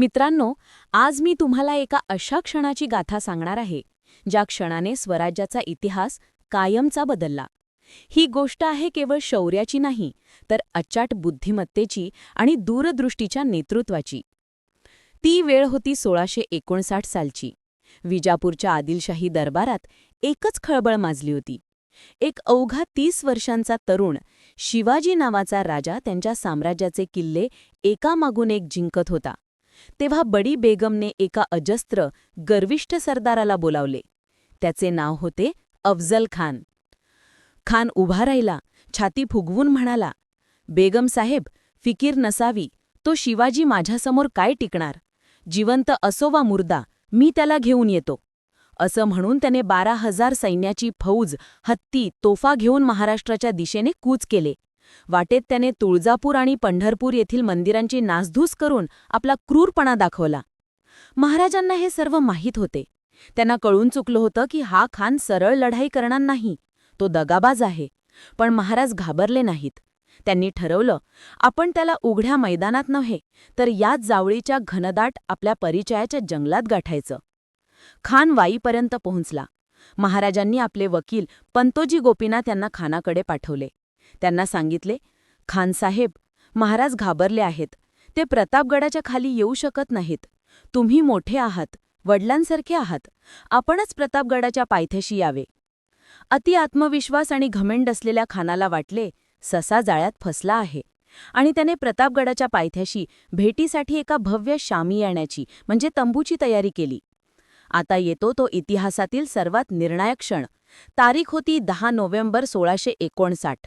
मित्रांनो आज मी तुम्हाला एका अशा क्षणाची गाथा सांगणार आहे ज्या क्षणाने स्वराज्याचा इतिहास कायमचा बदलला. ही गोष्ट आहे केवळ शौर्याची नाही तर अचाट बुद्धिमत्तेची आणि दूरदृष्टीच्या नेतृत्वाची. ती वेळ होती सोळाशे एकोणसाठ सालची. विजापूरच्या आदिलशाही दरबारात एकच खळबळ माजली होती. एक अवघा तीस वर्षांचा तरुण शिवाजी नावाचा राजा त्यांच्या साम्राज्याचे किल्ले एकामागून एक जिंकत होता. तेव्हा बडी बेगमने एका अजस्त्र गर्विष्ठ सरदाराला बोलावले. त्याचे नाव होते अफजल खान. खान उभा राहिला छाती फुगवून म्हणाला बेगम साहेब फिकीर नसावी तो शिवाजी माझ्यासमोर काय टिकणार? जिवंत असो वा मुर्दा मी त्याला घेऊन येतो. असं म्हणून त्याने बारा हजार सैन्याची फौज हत्ती तोफा घेऊन महाराष्ट्राच्या दिशेने कूच केले. वाटेत त्याने तुळजापूर आणि पंढरपूर येथील मंदिरांची नासधूस करून आपला क्रूरपणा दाखवला. महाराजांना हे सर्व माहीत होते. त्यांना कळून चुकलं होतं की हा खान सरळ लढाई करणार नाही. तो दगाबाज आहे. पण महाराज घाबरले नाहीत. त्यांनी ठरवलं आपण त्याला उघड्या मैदानात नव्हे तर याच जावळीच्या घनदाट आपल्या परिचयाच्या जंगलात गाठायचं. खान वाईपर्यंत पोहोचला. महाराजांनी आपले वकील पंतोजी गोपीनाथ यांना खानाकडे पाठवले. त्यांना सांगितले खानसाहेब महाराज घाबरले आहेत. ते प्रतापगडाच्या खाली येऊ शकत नाहीत. तुम्ही मोठे आहात वडिलांसारखे आहात. आपणच प्रतापगडाच्या पायथ्याशी यावे. अति आत्मविश्वास आणि घमेंड असलेल्या खानाला वाटले ससा जाळ्यात फसला आहे. आणि त्याने प्रतापगडाच्या पायथ्याशी भेटीसाठी एका भव्य शामी येण्याची म्हणजे तंबूची तयारी केली. आता येतो तो इतिहासातील सर्वात निर्णायक क्षण. तारीख होती दहा नोव्हेंबर सोळाशे एकोणसाठ.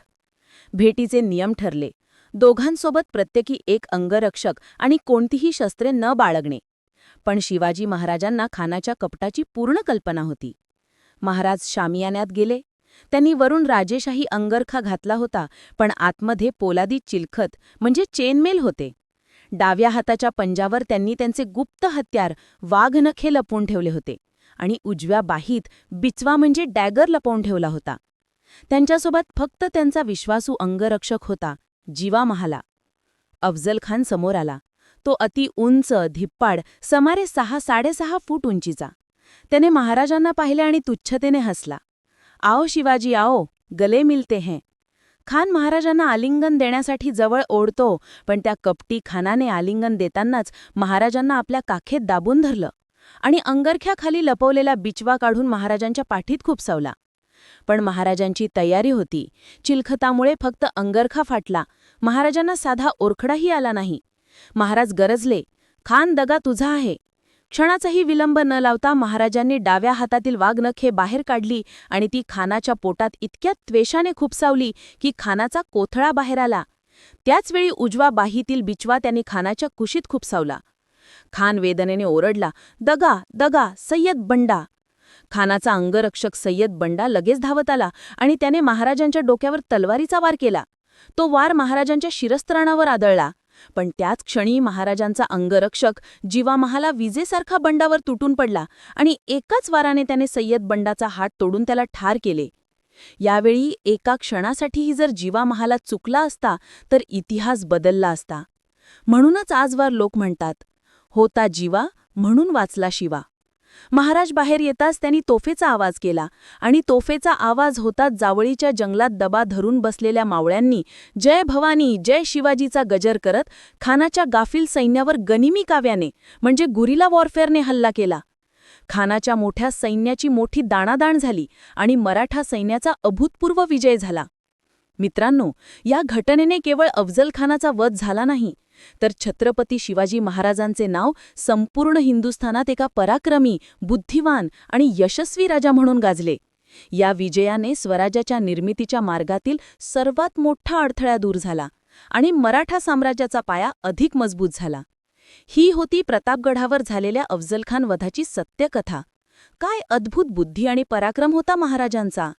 भेटीचे नियम ठरले. दोघांसोबत प्रत्येकी एक अंगरक्षक आणि कोणतीही शस्त्रे न बाळगणे. पण शिवाजी महाराजांना खानाच्या कपटाची पूर्ण कल्पना होती. महाराज शामियान्यात गेले. त्यांनी वरून राजेशाही अंगरखा घातला होता पण आतमध्ये पोलादी चिलखत म्हणजे चेनमेल होते. डाव्या हाताच्या पंजावर त्यांनी त्यांचे गुप्त हत्यार वाघनखे लपवून ठेवले होते आणि उजव्या बाहीत बिचवा म्हणजे डॅगर लपवून ठेवला होता. त्यांच्यासोबत फक्त त्यांचा विश्वासू अंगरक्षक होता जीवा महाला. अफजल खान समोर आला. तो अति उंच धिप्पाड समारे सहा साडेसहा फूट उंचीचा. त्याने महाराजांना पाहिले आणि तुच्छतेने हसला. आओ शिवाजी आओ गले मिलते हैं. खान महाराजांना आलिंगन देण्यासाठी जवळ ओढतो पण त्या कपटी खानाने आलिंगन देतानाच महाराजांना आपल्या काखेत दाबून धरलं आणि अंगरख्याखाली लपवलेला बिचवा काढून महाराजांच्या पाठीत खुपसवला. पण महाराजांची तयारी होती. चिलखतामुळे फक्त अंगरखा फाटला. महाराजांना साधा ओरखडाही आला नाही. महाराज गरजले खान दगा तुझा आहे. क्षणाचाही विलंब न लावता महाराजांनी डाव्या हातातील वाघनखे बाहेर काढली आणि ती खानाच्या पोटात इतक्या त्वेषाने खुपसावली की खानाचा कोथळा बाहेर आला. त्याचवेळी उजवा बाहीतील बिचवा त्यांनी खानाच्या कुशीत खुपसावला. खान वेदनेने ओरडला दगा दगा सय्यद बंडा खानाचा अंगरक्षक सय्यद बंडा लगेच धावत आला आणि त्याने महाराजांच्या डोक्यावर तलवारीचा वार केला. तो वार महाराजांच्या शिरस्त्राणावर आदळला. पण त्याच क्षणी महाराजांचा अंगरक्षक जीवामहाला विजेसारखा बंडावर तुटून पडला आणि एकाच वाराने त्याने सय्यद बंडाचा हात तोडून त्याला ठार केले. यावेळी एका क्षणासाठीही जर जीवामहाला चुकला असता तर इतिहास बदलला असता. म्हणूनच आजवर लोक म्हणतात होता जीवा म्हणून वाचला शिवा. महाराज बाहेर येताच त्यांनी तोफेचा आवाज केला आणि तोफेचा आवाज होताच जावळीच्या जंगलात दबा धरून बसलेल्या मावळ्यांनी जय भवानी जय शिवाजीचा गजर करत खानाच्या गाफील सैन्यावर गनिमी काव्याने म्हणजे गुरिला वॉरफेअरने हल्ला केला. खानाच्या मोठ्या सैन्याची मोठी दाणादाण झाली आणि मराठा सैन्याचा अभूतपूर्व विजय झाला. मित्रांनो या घटनेने केवळ अफजल खानाचा वध झाला नाही तर छत्रपती शिवाजी महाराजांचे नाव संपूर्ण हिंदुस्थानात एका पराक्रमी बुद्धिवान आणि यशस्वी राजा म्हणून गाजले. या विजयाने स्वराज्याच्या निर्मितीच्या मार्गातील सर्वात मोठा अडथळा दूर झाला आणि मराठा साम्राज्याचा पाया अधिक मजबूत झाला. ही होती प्रतापगडावर झालेल्या अफजलखान वधाची सत्यकथा. काय अद्भुत बुद्धी आणि पराक्रम होता महाराजांचा!